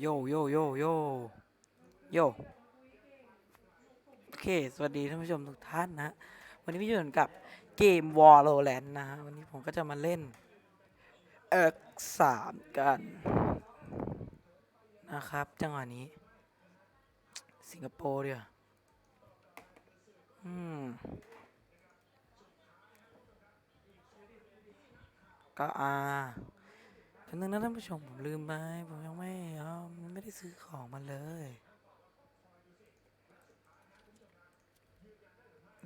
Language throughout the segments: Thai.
โยโยโยโยโยโอเค สวัสดีท่านผู้ชมทุกท่านนะวันนี้พี่อยู่กับเกม Valorant นะฮะวันนี้ผมก็จะมาเล่นเอิกสามกันนะครับ จังหวะนี้ สิงคโปร์เดียวอืมก็อา แป๊บนึงนะท่านผู้ชมผมลืมไปผมยังไม่เอาไม่ได้ซื้อของมาเลย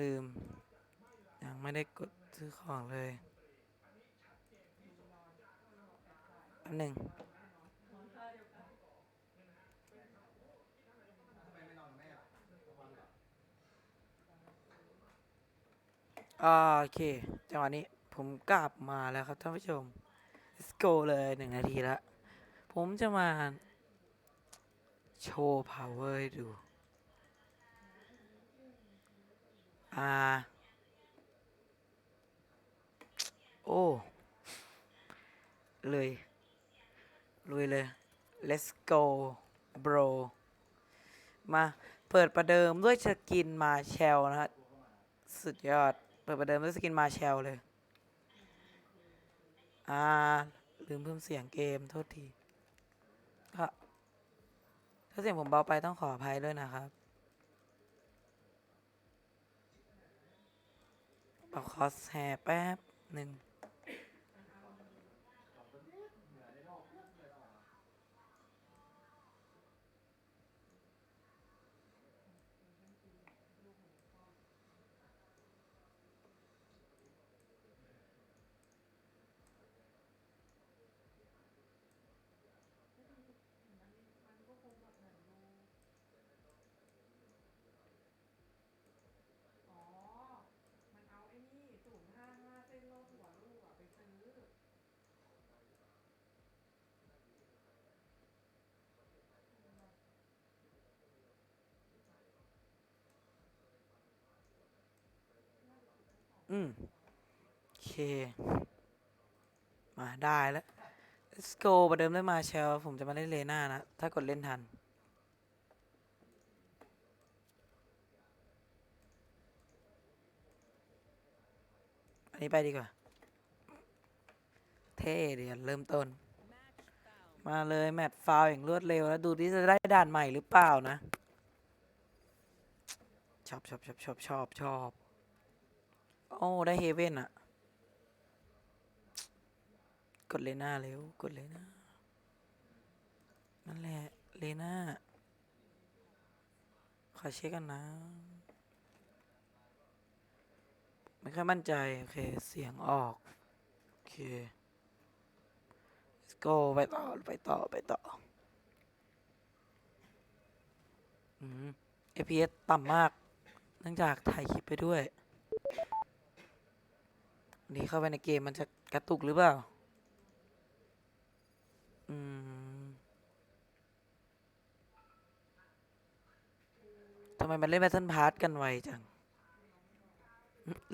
ลืม ยังไม่ได้กดซื้อของเลยแป๊บหนึ่งโอเค จังหวะนี้ผมกลับมาแล้วครับท่านผู้ชม let's go เลยหนึ่งนาทีละ ผมจะมา โชว์ power ให้ดู อ่า โอ้ เลย ลุยเลย let's go bro มาเปิดประเดิมด้วยสกินมาแชลนะฮะ สุดยอด เปิดประเดิมด้วยสกินมาแชลเลย อ่า ลืมเพิ่มเสียงเกมโทษทีก็ถ้าเสียงผมเบาไปต้องขออภัยด้วยนะครับเอาคอสแฮร์แป๊บหนึ่ง อ๋อ มันเอาไอ้นี่ศูนย์ห้าห้าเส้นรอบหัวลูกอะไปซื้อ อืมโอเค มาได้แล้ว let's go ประเดิมได้มาแชลผมจะมาเล่นเลน่านะ ถ้ากดเล่นทัน อันนี้ไปดีกว่า เท่เดี๋ยวเริ่มต้น มาเลยแมตช์ฟาวอย่างรวดเร็วแล้วดูที่จะได้ด่านใหม่หรือเปล่านะ ชอบชอบชอบชอบชอบชอบ โอ้ได้เฮเว่นอะกดเลน่าเร็ว กดเลน่านั่นแหละ เลน่าขอเช็คกันนะ ไม่ค่อยมั่นใจ โอเค เสียงออก โอเค let's go ไปต่อ ไปต่อ ไปต่อ อืม FPS ต่ำมาก เนื่องจากถ่ายคลิปไปด้วย นี้เข้าไปในเกมมันจะกระตุกหรือเปล่า อืมทำไมมันเล่นแบทเทิลพาร์ทกันไวจัง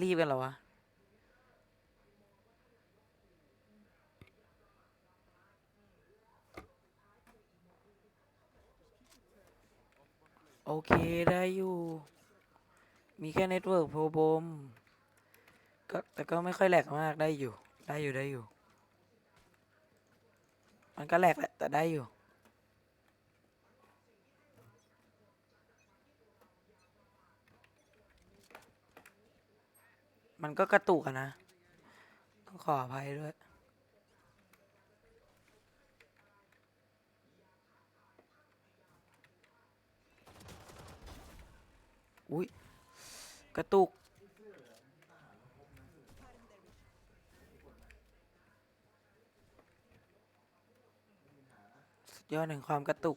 รีบกันเหรอวะโอเค ได้อยู่ มีแค่เน็ตเวิร์กโปรบม ก็แต่ก็ไม่ค่อยแหลกมากได้อยู่ ได้อยู่ได้อยู่ มันก็แหลกแหละแต่ได้อยู่ มันก็กระตุกอะนะ ต้องขออภัยด้วยอุ้ยกระตุก ยอดแห่งความกระตุก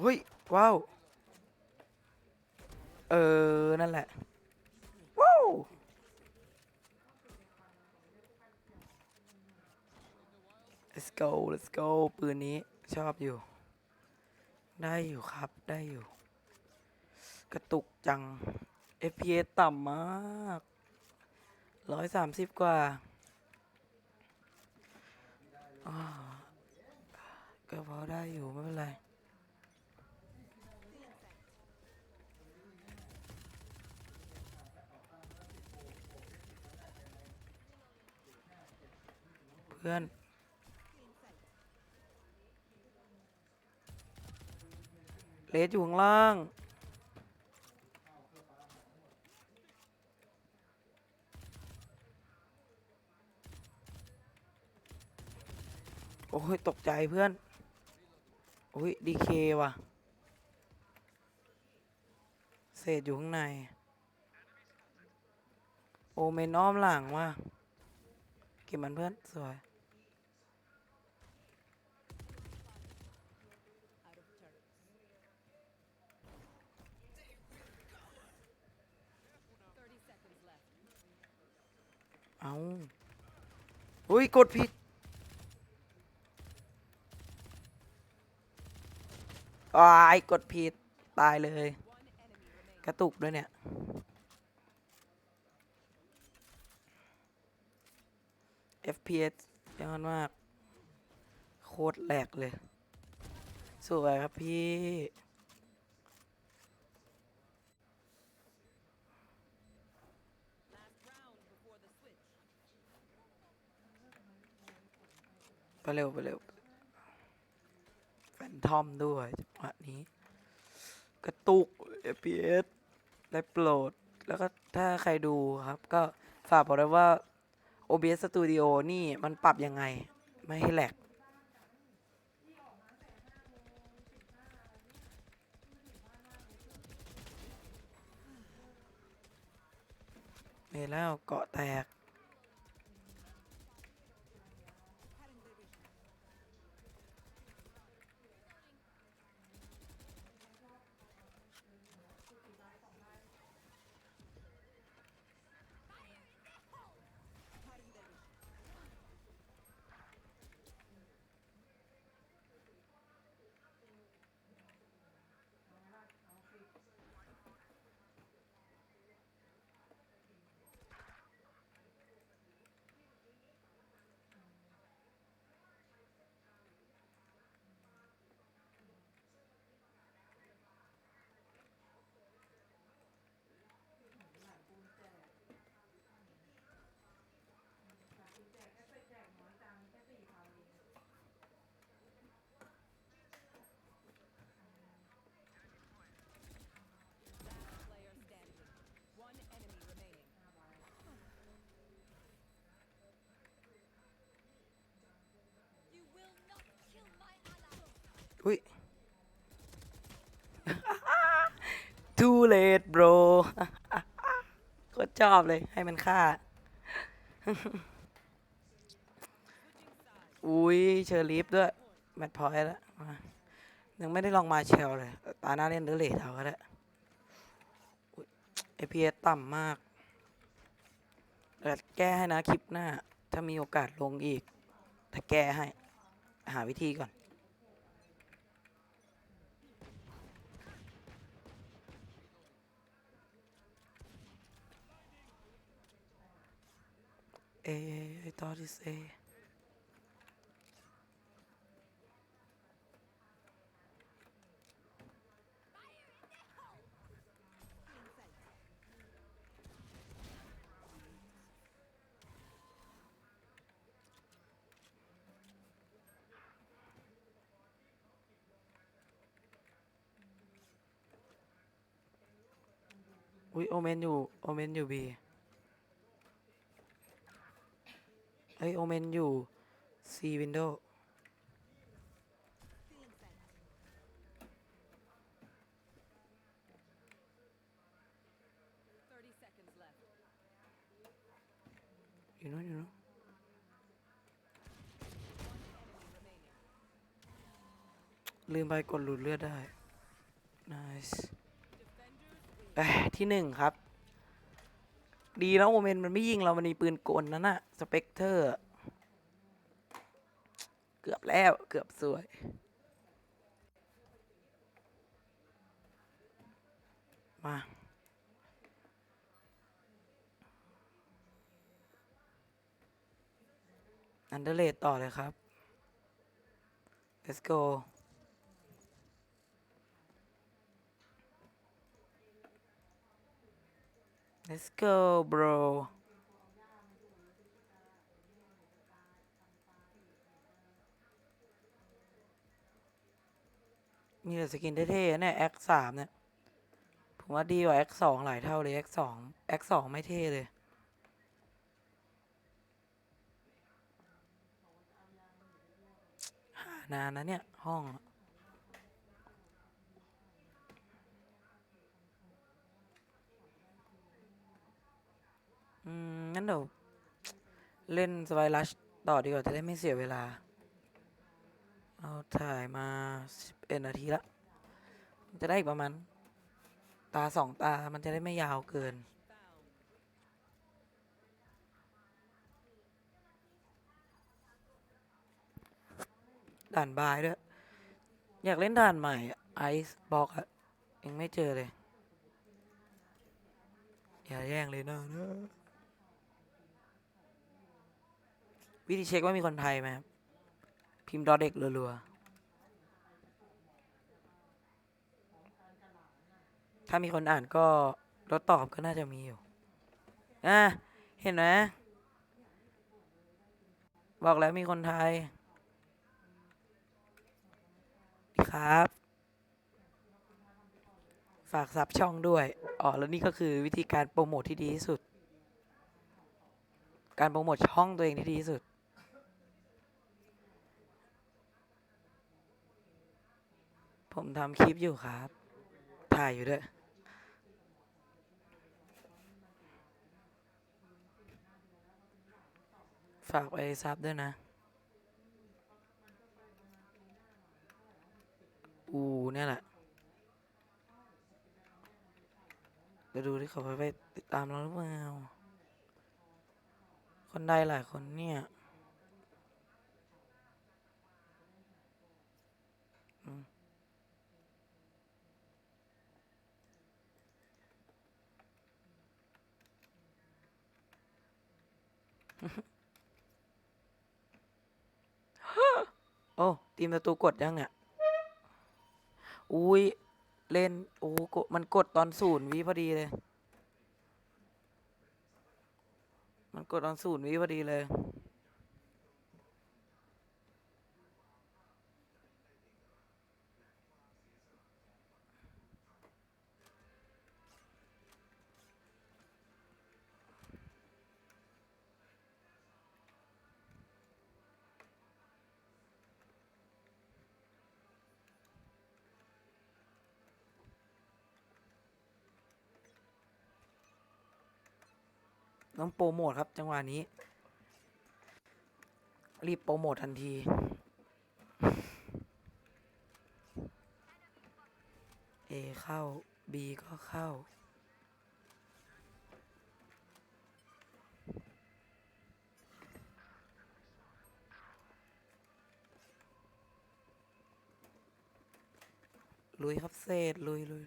เฮ้ย ว้าว เออ นั่นแหละ ว้าว let's go let's go ปืนนี้ชอบอยู่ ได้อยู่ครับได้อยู่ กระตุกจัง FPS ต่ำมากร้อยสามสิบกว่าอ่าก็พอได้อยู่ ไม่เป็นไร พื่อนเลสอยู่ข้างล่างโอ้ยตกใจเพื่อนโอ้ยดีเคว่ะ เศษอยู่ข้างใน โอเมนอ้อมหลังว่ะเก็บมันเพื่อน สวย เอา อุ้ยกดผิดอายกดผิด ตายเลย กระตุกด้วยเนี่ย FPS ยอดมาก โคตรแหลกเลย สวยครับพี่ ไปเร็วไปเร็วแฟนทอมด้วยจังหวะนี้ กระตุก FPS ได้โปรด แล้วก็ถ้าใครดูครับ ก็ฝากบอกด้วยว่า OBS Studio นี่มันปรับยังไง ไม่ให้แหลกนี่แล้วเกาะแตก อุ้ย too late bro โคตรชอบเลยให้มันฆ่า อุ้ยเชอร์ลีฟด้วย แมทพอยต์แล้วยังไม่ได้ลองมาเชลเลย ตาหน้าเล่นเดอเลทเอาก็ได้เอพีเอต่ำมากเดี๋ยวแก้ให้นะคลิปหน้า ถ้ามีโอกาสลงอีก ถ้าแก้ให้ หาวิธีก่อน A, I thought it's A. Ui, โอเมนอยู่ โอเมนอยู่บี เอ้ยโอเมนอยู่ C window อยู่นู้นอยู่นู้นลืมไปกดหลุดเลือดได้ nice ที่หนึ่งครับ ดีแล้วโมเมนต์มันไม่ยิงเรา มันมีปืนกลนั่นน่ะ สเปกเตอร์ เกือบแล้วเกือบสวย มา อันเดอร์เลดต่อเลยครับ let's go let's go bro มีแต่สกินเท่ๆเนี่ย X สามเนี่ย ผมว่าดีกว่า X สองหลายเท่าเลย X สอง X สองไม่เท่เลย หานานนะเนี่ย ห้อง อืมงั้นเดี๋ยวเล่นสไ y ลัชต่อดีกว่าจะได้ไม่เสียเวลา เอาถ่ายมา11นาทีละ จะได้อีกประมาณ ตาสองตามันจะได้ไม่ยาวเกิน ด่านบายด้วย อยากเล่นด่านใหม่ไอซ์บ็อกอะยังไม่เจอเลย อย่าแย่งเลยนะนะ วิธีเช็คว่ามีคนไทยไหมครับ พิมพ์ดอเด็กรัวๆ ถ้ามีคนอ่านก็รถตอบก็น่าจะมีอยู่ อะ เห็นไหมบอกแล้วมีคนไทย ครับ ฝากซับช่องด้วย อ๋อ แล้วนี่ก็คือวิธีการโปรโมทที่ดีที่สุด การโปรโมทช่องตัวเองที่ดีที่สุด ผมทำคลิปอยู่ครับ ถ่ายอยู่ด้วย ฝากไปซับด้วยนะ อูเนี่ยแหละเดี๋ยวดูที่เขาไปติดตามเราหรือเปล่า คนใดหลายคนเนี่ย โอ้ทีมประตูกดยังเนี่ยอุ้ยเล่นโอ้กดมันกดตอนศูนย์วิพอดีเลย มันกดตอนศูนย์วิพอดีเลย ต้องโปรโมทครับจังหวะนี้ รีบโปรโมททันที A เข้า B ก็เข้า ลุยครับเศษลุยลุย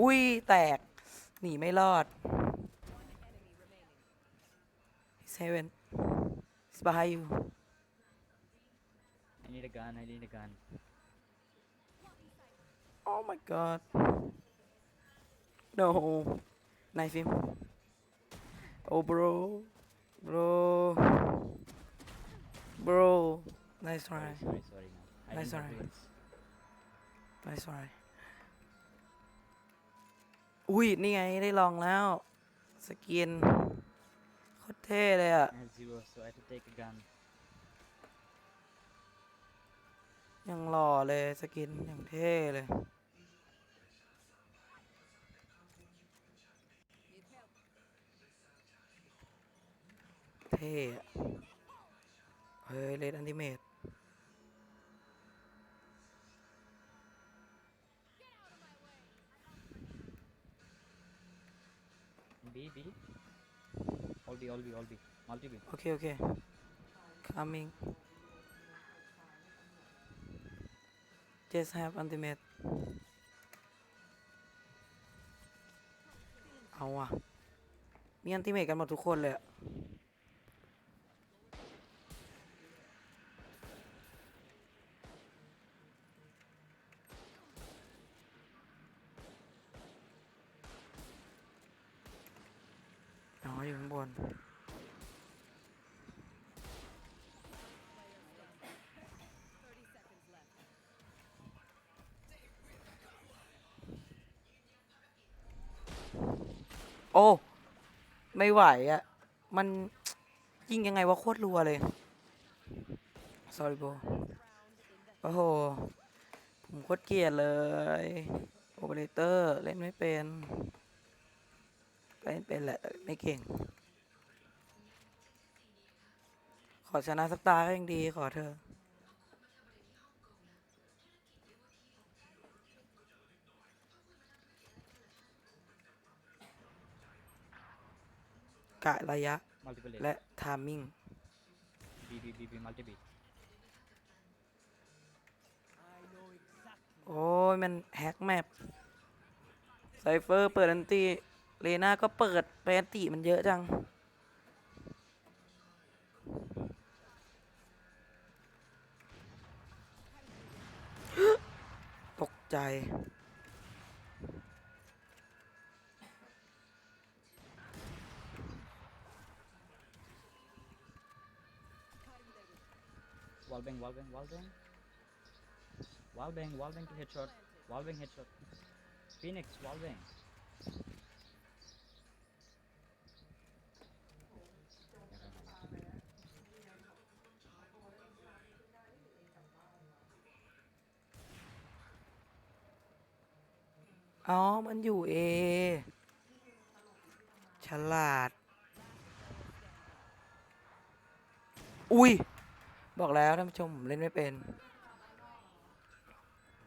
อุ้ยแตก หนีไม่รอดเซเว่น is behind you I need a gun, I need a gun. oh my god no knife him oh bro bro bro nice try Sorry, sorry, sorry. No. I Nice didn't have try. bullets. nice try อุ้ยนี่ไงได้ลองแล้ว สกินโคตรเท่เลยอะ zero, so ยังหล่อเลยสกินอย่างเท่เลย เท่อะเฮ้ยเลดอันติเมท B B all B all B all B multi B Okay, okay. coming just have ultimate เอาว่ะ มีอันติเมตกันหมดทุกคนเลยอะอ๋ออยู่ข้างบน โอ้ ไม่ไหวอะ่ะ มันยิงยังไงวะโคตรรัวเลย sorry bro โอ้โห ผมโคตรเกลียดเลย โอเปอเรเตอร์ เล่นไม่เป็นเล่นเป็นแหละ ไม่เก่ง ขอชนะสักตาก็ยังดีขอเธอ กะระยะ multiple A และ timing B B B B multi B โอ้ยมันแฮกแมปไซเฟอร์เปิดอันตีเลน่าก็เปิดไปอันติมันเยอะจัง ตกใจ wall bang wall bang wall bang wall bang wall bang to headshot wall bang headshot Phoenix wall bang อ๋อ มันอยู่เอ ฉลาด อุ้ย บอกแล้วท่านผู้ชมผมเล่นไม่เป็น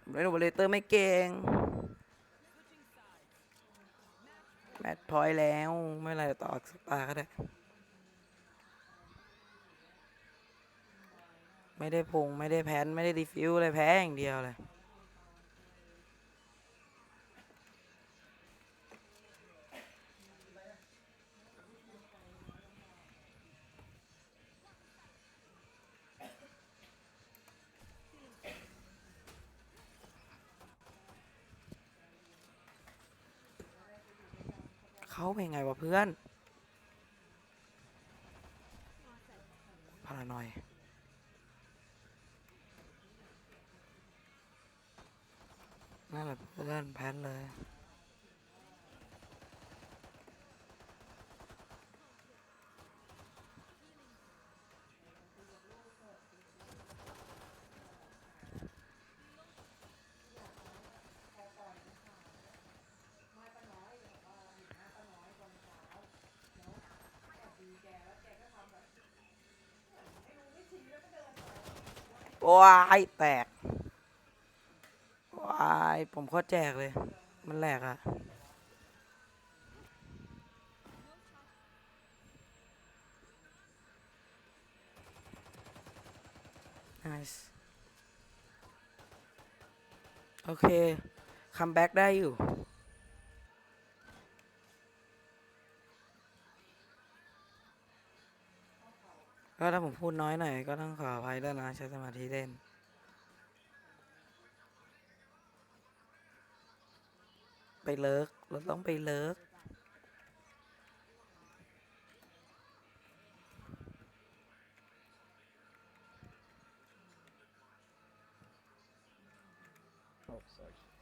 ผมเล่นโอเปอเรเตอร์ไม่เก่งแมตช์พอยแล้วไม่ไรต่ออีกสตาร์ก็ได้ ไม่ได้พง ไม่ได้แพน ไม่ได้ดีฟิวเลยแพ้อย่างเดียวเลย เขาเป็นไงวะเพื่อนพารานอย ว้ายแตกว้ายผมโคตรแจกเลย มันแหลกอะ nice โอเค คัมแบ็กได้อยู่ ก็ถ้าผมพูดน้อยหน่อยก็ต้องขออภัยด้วยนะใช้สมาธิเล่นไปเลิก เราต้องไปเลิก oh sorry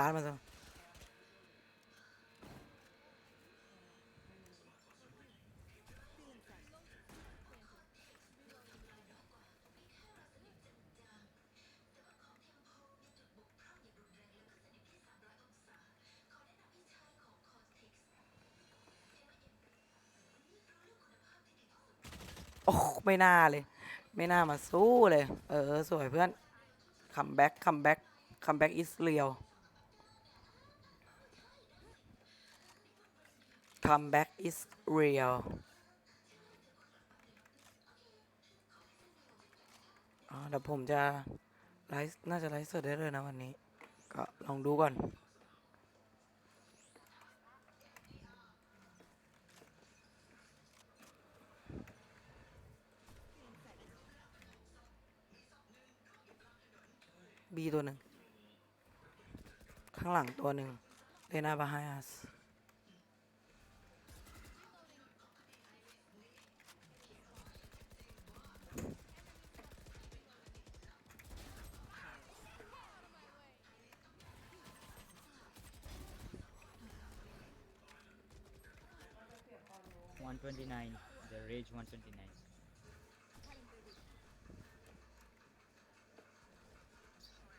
ล้านมันซะโอ้ไม่น่าเลย ไม่น่ามาสู้เลย เออ สวยเพื่อนคัมแบ็กคัมแบ็กคัมแบ็กอิสเรียล คัมแบ็กอิสเรียลเดี๋ยวผมจะไลฟ์น่าจะไลฟ์สดได้เลยนะวันนี้ ก็ลองดูก่อนบีตัวหนึ่ง ข้างหลังตัวหนึ่งเลนาบาฮายาส One twenty nine. The rage one twenty nine.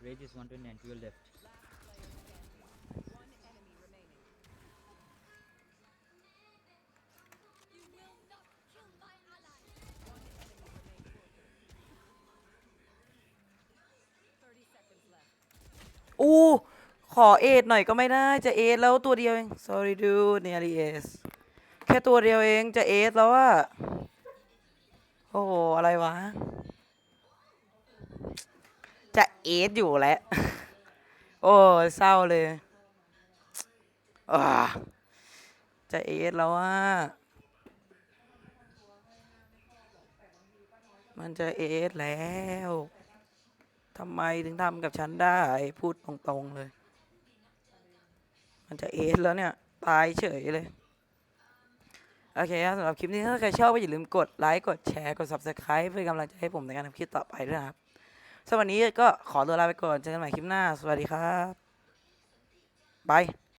Rage is one twenty nine to your left. You will not kill my ally. อู้ขอเอทหน่อยก็ไม่ได้จะเอทแล้วตัวเดียวเอง sorry dude nearly ace แค่ตัวเดียวเองจะเอทแล้วอะโอ้โห อะไรวะ จะเอทอยู่แล้ว โอ้เศร้าเลยจะเอทแล้วว่า มันจะเอทแล้วทำไมถึงทำกับฉันได้ พูดตรงๆเลย มันจะเอทแล้วเนี่ย ตายเฉยเลย โอเคครับสำหรับคลิปนี้ถ้าใครชอบก็อย่าลืมกดไลค์กดแชร์กด subscribe เพื่อกำลังใจให้ผมในการทำคลิปต่อไปด้วยนะครับสำหรับวันนี้ก็ขอตัวลาไปก่อนเจอกันใหม่คลิปหน้า สวัสดีครับบาย